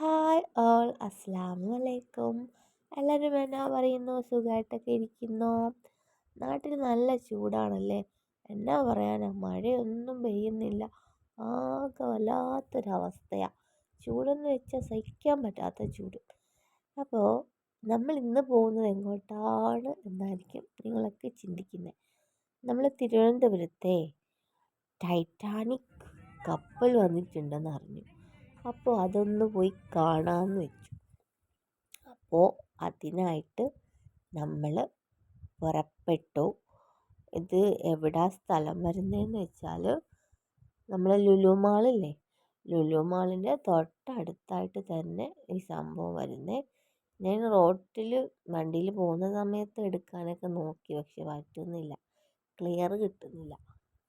Hi all അസ്സാമു അലൈക്കും എല്ലാവരും എന്നാ പറയുന്നു? സുഖമായിട്ടൊക്കെ ഇരിക്കുന്നു. നാട്ടിൽ നല്ല ചൂടാണല്ലേ? എന്നാ പറയാനാ? മഴയൊന്നും പെയ്യുന്നില്ല. ആകെ വല്ലാത്തൊരവസ്ഥയാണ് ചൂടെന്ന് വെച്ചാൽ സഹിക്കാൻ പറ്റാത്ത ചൂട്. അപ്പോൾ നമ്മൾ ഇന്ന് പോകുന്നത് എങ്ങോട്ടാണ് എന്നായിരിക്കും നിങ്ങളൊക്കെ ചിന്തിക്കുന്നത് നമ്മൾ തിരുവനന്തപുരത്തെ ടൈറ്റാനിക് കപ്പൽ വന്നിട്ടുണ്ടെന്ന് അറിഞ്ഞു. അപ്പോൾ അതൊന്ന് പോയി കാണാമെന്ന് വെച്ചു. അപ്പോൾ അതിനായിട്ട് നമ്മൾ പുറപ്പെട്ടു. ഇത് എവിടാ സ്ഥലം വരുന്നതെന്ന് വെച്ചാൽ നമ്മൾ ലുലു മാളില്ലേ? ലുലു മാളിന്റെ തൊട്ടടുത്തായിട്ട് തന്നെ ഈ സംഭവം വരുന്നത് ഞാൻ റോട്ടിൽ വണ്ടിയിൽ പോകുന്ന സമയത്ത് എടുക്കാനൊക്കെ നോക്കി പക്ഷെ പറ്റുന്നില്ല. ക്ലിയർ കിട്ടുന്നില്ല.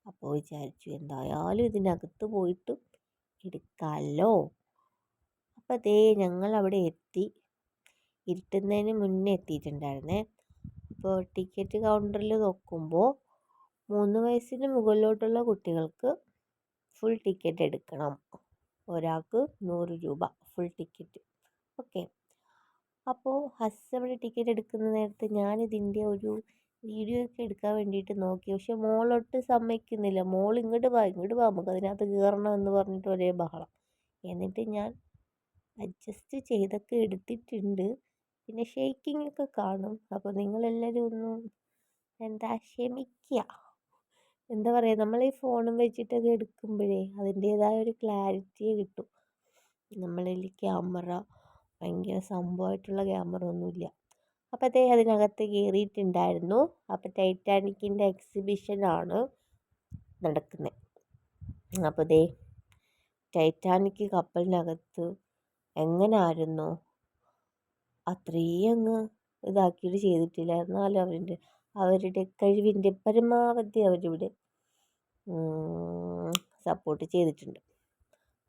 അപ്പോൾ വിചാരിച്ചു എന്തായാലും ഇതിനകത്ത് പോയിട്ട് എടുക്കാമല്ലോ അപ്പോൾ ദേ ഞങ്ങൾ അവിടെ എത്തി. ഇരുട്ടുന്നതിന് മുന്നേ എത്തിയിട്ടുണ്ടായിരുന്നേ. അപ്പോൾ ടിക്കറ്റ് കൗണ്ടറിൽ നോക്കുമ്പോൾ മൂന്ന് വയസ്സിന് മുകളിലോട്ടുള്ള കുട്ടികൾക്ക് ഫുൾ ടിക്കറ്റ് എടുക്കണം. ഒരാൾക്ക് നൂറ് രൂപ ഫുൾ ടിക്കറ്റ് ഓക്കെ അപ്പോൾ ഹസ് ടിക്കറ്റ് എടുക്കുന്ന നേരത്ത് ഞാനിതിന്റെ ഒരു വീഡിയോ ഒക്കെ എടുക്കാൻ വേണ്ടിയിട്ട് നോക്കി. പക്ഷെ മോളൊട്ട് സമ്മതിക്കുന്നില്ല. മോൾ ഇങ്ങോട്ട് വാ ഇങ്ങോട്ട് വാ നമുക്ക് അതിനകത്ത് കയറണം എന്ന് പറഞ്ഞിട്ട് ഒരേ ബഹളം. എന്നിട്ട് ഞാൻ അഡ്ജസ്റ്റ് ചെയ്തൊക്കെ എടുത്തിട്ടുണ്ട്. പിന്നെ ഷേക്കിംഗ് ഒക്കെ കാണും. അപ്പോൾ നിങ്ങളെല്ലാവരും ഒന്ന് എന്താ ക്ഷമിക്കുക. എന്താ പറയുക നമ്മൾ ഈ ഫോണും വെച്ചിട്ടൊക്കെ എടുക്കുമ്പോഴേ അതിന്റേതായ ഒരു ക്ലാരിറ്റിയെ കിട്ടും. നമ്മളിൽ ക്യാമറ ഭയങ്കര സംഭവമായിട്ടുള്ള ക്യാമറ ഒന്നുമില്ല. അപ്പോൾ അതിനകത്ത് കയറിയിട്ടുണ്ടായിരുന്നു അപ്പോൾ ടൈറ്റാനിക്കിന്റെ എക്സിബിഷനാണ് നടക്കുന്നത് അപ്പോൾ ദേ ടൈറ്റാനിക് കപ്പലിനകത്ത് എങ്ങനായിരുന്നു? അത്രയും അങ്ങ് ഇതാക്കിയിട്ട് ചെയ്തിട്ടില്ല എന്നാലും അവരുടെ അവരുടെ കഴിവിന്റെ പരമാവധി അവരിവിടെ സപ്പോർട്ട് ചെയ്തിട്ടുണ്ട്.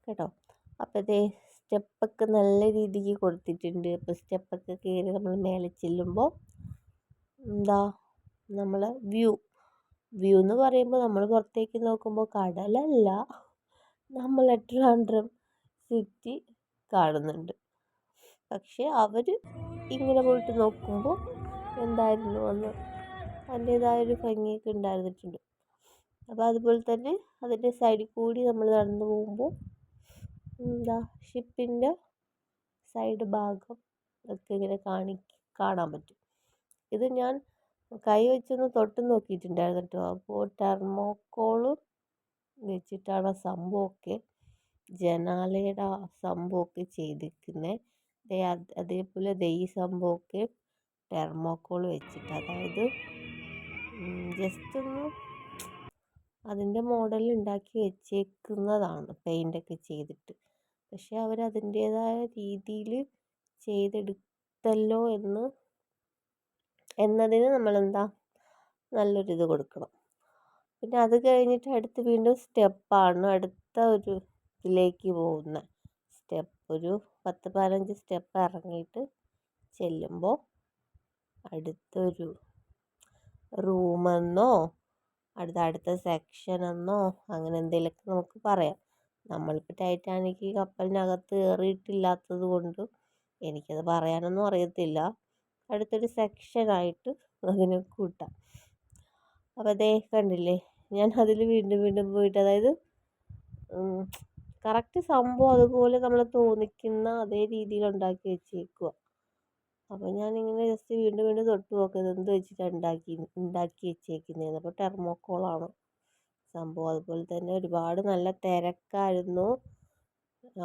കേട്ടോ? അപ്പോൾ ദേ സ്റ്റെപ്പൊക്കെ നല്ല രീതിക്ക് കൊടുത്തിട്ടുണ്ട്. അപ്പോൾ സ്റ്റെപ്പൊക്കെ കയറി നമ്മൾ മേലെ ചെല്ലുമ്പോൾ എന്താ നമ്മൾ വ്യൂ വ്യൂ എന്ന് പറയുമ്പോൾ നമ്മൾ പുറത്തേക്ക് നോക്കുമ്പോൾ കടലല്ല നമ്മൾ ട്രിവാൻഡ്രം സിറ്റി കാണുന്നുണ്ട്. പക്ഷേ അവർ ഇങ്ങനെ പോയിട്ട് നോക്കുമ്പോൾ എന്തായിരുന്നു അന്ന് അതിന്റേതായൊരു ഭംഗിയൊക്കെ ഉണ്ടായിരുന്നിട്ടുണ്ട്. അപ്പോൾ അതുപോലെ തന്നെ അതിന്റെ സൈഡിൽ കൂടി നമ്മൾ നടന്നു പോകുമ്പോൾ എന്താ ഷിപ്പിന്റെ സൈഡ് ഭാഗം ഒക്കെ ഇങ്ങനെ കാണി കാണാൻ പറ്റും. ഇത് ഞാൻ കൈ വെച്ചൊന്ന് തൊട്ട് നോക്കിയിട്ടുണ്ടായിരുന്നു കേട്ടോ അപ്പോൾ ടെർമോക്കോൾ വെച്ചിട്ടാണ് സംഭവമൊക്കെ. ജനാലയുടെ സംഭവമൊക്കെ ചെയ്തിരിക്കുന്നത് അതേപോലെ ദേ സംഭവമൊക്കെ ടെർമോക്കോൾ വെച്ചിട്ട്. അതായത് ജസ്റ്റ് ഒന്ന് അതിന്റെ മോഡൽ ഉണ്ടാക്കി വെച്ചേക്കുന്നതാണ് പെയിന്റൊക്കെ ചെയ്തിട്ട്. പക്ഷെ അവർ അതിന്റേതായ രീതിയിൽ ചെയ്തെടുത്തല്ലോ എന്ന് എന്നതിന് നമ്മളെന്താ നല്ലൊരിത് കൊടുക്കണം. പിന്നെ അത് കഴിഞ്ഞിട്ട് അടുത്ത് വീണ്ടും സ്റ്റെപ്പാണ് അടുത്ത ഒരു ഇതിലേക്ക് പോകുന്ന സ്റ്റെപ്പ്. ഒരു പത്ത് പതിനഞ്ച് സ്റ്റെപ്പ് ഇറങ്ങിയിട്ട് ചെല്ലുമ്പോൾ അടുത്തൊരു റൂമെന്നോ അടുത്ത അടുത്ത സെക്ഷനെന്നോ അങ്ങനെ എന്തെങ്കിലുമൊക്കെ നമുക്ക് പറയാം. നമ്മളിപ്പോൾ ടൈറ്റാനിക് കപ്പലിനകത്ത് കയറിയിട്ടില്ലാത്തത് കൊണ്ട് എനിക്കത് പറയാനൊന്നും അറിയത്തില്ല. അടുത്തൊരു സെക്ഷനായിട്ട് അതിനെ കൂട്ടാം. അപ്പോൾ അതേ കണ്ടില്ലേ ഞാൻ അതിൽ വീണ്ടും വീണ്ടും പോയിട്ട് അതായത് കറക്റ്റ് സംഭവം അതുപോലെ നമ്മൾ തോന്നിക്കുന്ന അതേ രീതിയിൽ ഉണ്ടാക്കി വെച്ചേക്കുക അപ്പോൾ ഞാനിങ്ങനെ ജസ്റ്റ് വീണ്ടും വീണ്ടും തൊട്ട് നോക്കുന്നത് എന്ത് വെച്ചിട്ടാണ് ഉണ്ടാക്കി ഉണ്ടാക്കി വെച്ചേക്കുന്നതെന്ന് അപ്പോൾ ടെർമോക്കോളാണ് സംഭവം. അതുപോലെ തന്നെ ഒരുപാട് നല്ല തിരക്കായിരുന്നു.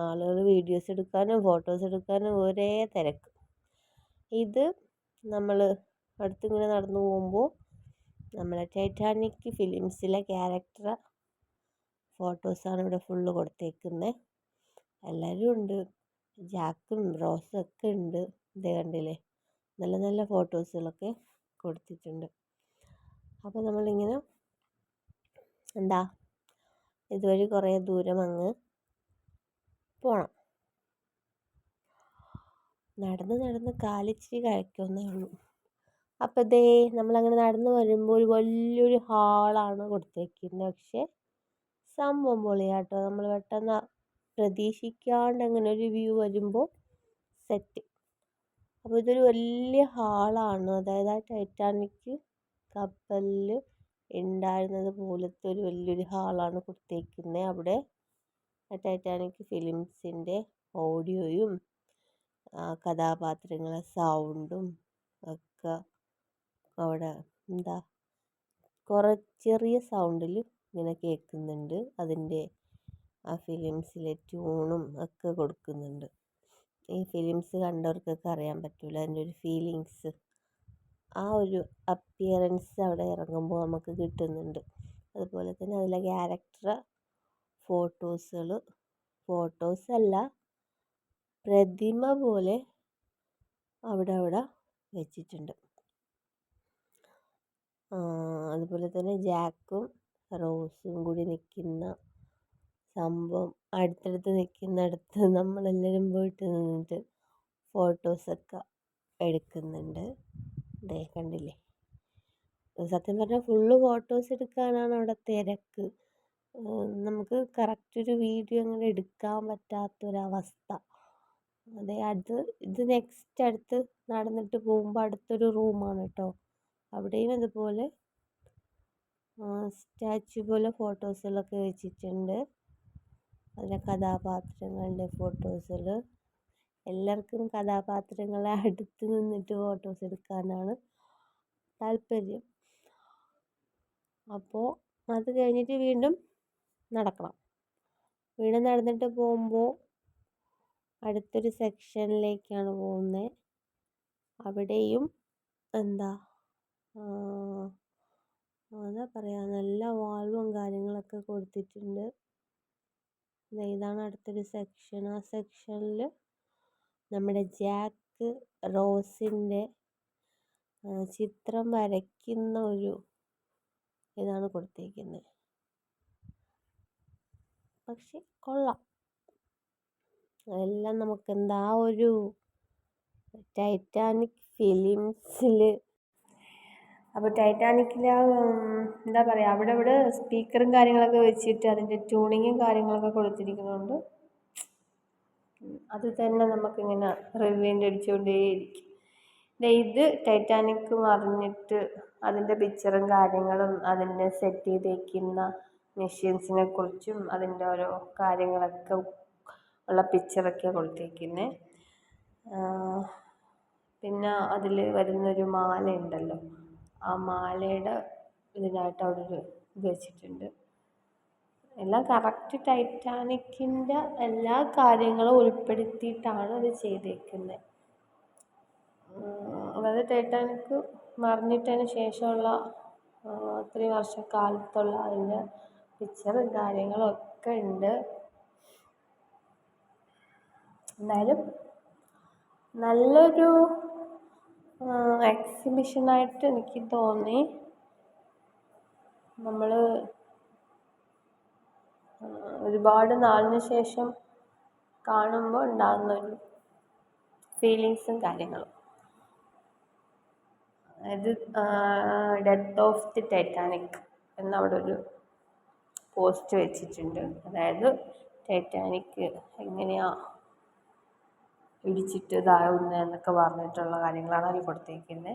ആളുകൾ വീഡിയോസ് എടുക്കാനും ഫോട്ടോസ് എടുക്കാനും ഒരേ തിരക്ക്. ഇത് നമ്മൾ അടുത്തിങ്ങനെ നടന്നു പോകുമ്പോൾ നമ്മളെ ടൈറ്റാനിക് ഫിലിംസിലെ ക്യാരക്ടർ ഫോട്ടോസാണ് ഇവിടെ ഫുള്ള് കൊടുത്തേക്കുന്നത് എല്ലാവരും ഉണ്ട്. ജാക്കും റോസും ഒക്കെ ഉണ്ട്. ഇതേ കണ്ടില്ലേ? നല്ല നല്ല ഫോട്ടോസുകളൊക്കെ കൊടുത്തിട്ടുണ്ട്. അപ്പോൾ നമ്മളിങ്ങനെ എന്താ? ഇതുവഴി കുറേ ദൂരം അങ്ങ് പോകണം നടന്ന് നടന്ന് കാലിച്ചിരി കഴിക്കുന്നേ ഉള്ളൂ. അപ്പോൾ ദേ നമ്മളങ്ങനെ നടന്ന് വരുമ്പോൾ ഒരു വലിയൊരു ഹാളാണ് കൊടുത്തേക്കുന്നത് പക്ഷേ സംഭവം പൊളിയാട്ടോ. നമ്മൾ പെട്ടെന്ന് പ്രതീക്ഷിക്കാണ്ട് അങ്ങനെ ഒരു വ്യൂ വരുമ്പോൾ സെറ്റ്. അപ്പോൾ ഇതൊരു വലിയ ഹാളാണ്. അതായത് ആ ടൈറ്റാനിക് കപ്പലിൽ ഉണ്ടായിരുന്നത് പോലത്തെ ഒരു വലിയൊരു ഹാളാണ് കൊടുത്തേക്കുന്നത് അവിടെ ടൈറ്റാനിക് ഫിലിംസിന്റെ ഓഡിയോയും കഥാപാത്രങ്ങളെ സൗണ്ടും ഒക്കെ അവിടെ എന്താ കുറേ ചെറിയ സൗണ്ടിൽ ഇങ്ങനെ കേൾക്കുന്നുണ്ട് അതിന്റെ ആ ഫിലിംസിലെ ട്യൂണും ഒക്കെ കൊടുക്കുന്നുണ്ട്. ഈ ഫിലിംസ് കണ്ടവർക്കൊക്കെ അറിയാൻ പറ്റില്ല അതിന്റെ ഒരു ഫീലിങ്സ് ആ ഒരു അപ്പിയറൻസ് അവിടെ ഇറങ്ങുമ്പോൾ നമുക്ക് കിട്ടുന്നുണ്ട്. അതുപോലെ തന്നെ അതിലെ ക്യാരക്ടർ ഫോട്ടോസുകൾ ഫോട്ടോസ് അല്ല പ്രതിമ പോലെ അവിടെ അവിടെ വെച്ചിട്ടുണ്ട്. അതുപോലെ തന്നെ ജാക്കും റോസും കൂടി നിൽക്കുന്ന സംഭവം അടുത്തടുത്ത് നിൽക്കുന്നിടത്ത് നമ്മളെല്ലാവരും പോയിട്ട് നിന്നിട്ട് ഫോട്ടോസൊക്കെ എടുക്കുന്നുണ്ട്. ദേ കണ്ടില്ലേ? സത്യം പറഞ്ഞാൽ ഫുള്ള് ഫോട്ടോസ് എടുക്കാനാണ് അവിടെ തിരക്ക്. നമുക്ക് കറക്റ്റ് ഒരു വീഡിയോ അങ്ങനെ എടുക്കാൻ പറ്റാത്തൊരവസ്ഥ. അതെ അത് ഇത് നെക്സ്റ്റ് അടുത്ത് നടന്നിട്ട് പോകുമ്പോൾ അടുത്തൊരു റൂമാണ് കേട്ടോ അവിടെയും ഇതുപോലെ സ്റ്റാച്ചു പോലെ ഫോട്ടോസുകളൊക്കെ വെച്ചിട്ടുണ്ട്. അതിലെ കഥാപാത്രങ്ങളുടെ ഫോട്ടോസുകൾ എല്ലാവർക്കും കഥാപാത്രങ്ങളെ അടുത്ത് നിന്നിട്ട് ഫോട്ടോസ് എടുക്കാനാണ് താല്പര്യം. അപ്പോൾ അത് കഴിഞ്ഞിട്ട് വീണ്ടും നടക്കണം. വീണ്ടും നടന്നിട്ട് പോകുമ്പോൾ അടുത്തൊരു സെക്ഷനിലേക്കാണ് പോകുന്നത് അവിടെയും എന്താ എന്താ പറയുക നല്ല വാൾവും കാര്യങ്ങളൊക്കെ കൊടുത്തിട്ടുണ്ട്. ഇതാണ് അടുത്തൊരു സെക്ഷൻ ആ സെക്ഷനിൽ നമ്മുടെ ജാക്ക് റോസിന്റെ ചിത്രം വരയ്ക്കുന്ന ഒരു ഇതാണ് കൊടുത്തിരിക്കുന്നത് പക്ഷെ കൊള്ളാം. എല്ലാം നമുക്ക് എന്താ ഒരു ടൈറ്റാനിക് ഫിലിംസിൽ അപ്പോൾ ടൈറ്റാനിക്കിൽ എന്താ പറയുക അവിടെ ഇവിടെ സ്പീക്കറും കാര്യങ്ങളൊക്കെ വെച്ചിട്ട് അതിന്റെ ട്യൂണിങ്ങും കാര്യങ്ങളൊക്കെ കൊടുത്തിരിക്കുന്നതുകൊണ്ട് അത് തന്നെ നമുക്കിങ്ങനെ റിവൈൻഡ് അടിച്ചുകൊണ്ടേയിരിക്കും ഇത് ടൈറ്റാനിക് മറിഞ്ഞിട്ട് അതിന്റെ പിക്ചറും കാര്യങ്ങളും അതിന്റെ സെറ്റ് ചെയ്തേക്കുന്ന മെഷീൻസിനെ കുറിച്ചും അതിന്റെ ഓരോ കാര്യങ്ങളൊക്കെ ഉള്ള പിക്ചറൊക്കെ കൊടുത്തേക്കുന്നത് പിന്നെ അതിൽ വരുന്നൊരു മാല ഉണ്ടല്ലോ ആ മാലയുടെ ഇതിനായിട്ട് അവിടെ ഒരു ഇത് വെച്ചിട്ടുണ്ട്. എല്ലാം കറക്റ്റ് ടൈറ്റാനിക്കിന്റെ എല്ലാ കാര്യങ്ങളും ഉൾപ്പെടുത്തിയിട്ടാണ് അത് ചെയ്തേക്കുന്നത് അതായത് ടൈറ്റാനിക് മറിഞ്ഞിട്ടതിന് ശേഷമുള്ള ഒത്തിരി വർഷക്കാലത്തുള്ള അതിന്റെ പിക്ചറും കാര്യങ്ങളും ഒക്കെ ഉണ്ട്. എന്തായാലും നല്ലൊരു എക്സിബിഷനായിട്ട് എനിക്ക് തോന്നി. നമ്മൾ ഒരുപാട് നാളിന് ശേഷം കാണുമ്പോൾ ഉണ്ടാകുന്നൊരു ഫീലിങ്സും കാര്യങ്ങളും. അതായത് ഡെത്ത് ഓഫ് ദി ടൈറ്റാനിക് എന്നവിടെ ഒരു പോസ്റ്റ് വെച്ചിട്ടുണ്ട്. അതായത് ടൈറ്റാനിക് എങ്ങനെയാ ഇടിച്ചിട്ട് ഇതാവുന്നത് എന്നൊക്കെ പറഞ്ഞിട്ടുള്ള കാര്യങ്ങളാണ് അതിൽ കൊടുത്തേക്കുന്നത്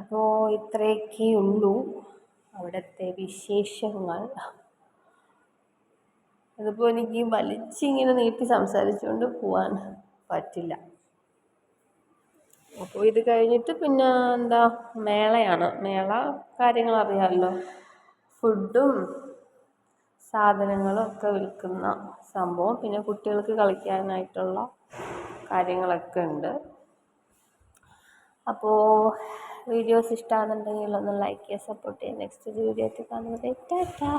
അപ്പോൾ ഇത്രയൊക്കെ ഉള്ളൂ അവിടുത്തെ വിശേഷങ്ങൾ. അതിപ്പോൾ എനിക്ക് വലിച്ചിങ്ങനെ നീട്ടി സംസാരിച്ചുകൊണ്ട് പോകാൻ പറ്റില്ല. അപ്പോൾ ഇത് കഴിഞ്ഞിട്ട് പിന്നെ എന്താ മേളയാണ്. മേള കാര്യങ്ങൾ അറിയാമല്ലോ ഫുഡും സാധനങ്ങളും ഒക്കെ വിൽക്കുന്ന സംഭവം. പിന്നെ കുട്ടികൾക്ക് കളിക്കാനായിട്ടുള്ള കാര്യങ്ങളൊക്കെ ഉണ്ട്. അപ്പോൾ വീഡിയോസ് ഇഷ്ടമാണെന്നുണ്ടെങ്കിൽ ഒന്ന് ലൈക്ക് ചെയ്യുക സപ്പോർട്ട് ചെയ്യുക. നെക്സ്റ്റ് വീഡിയോ കാണുന്നത് ടാറ്റാ.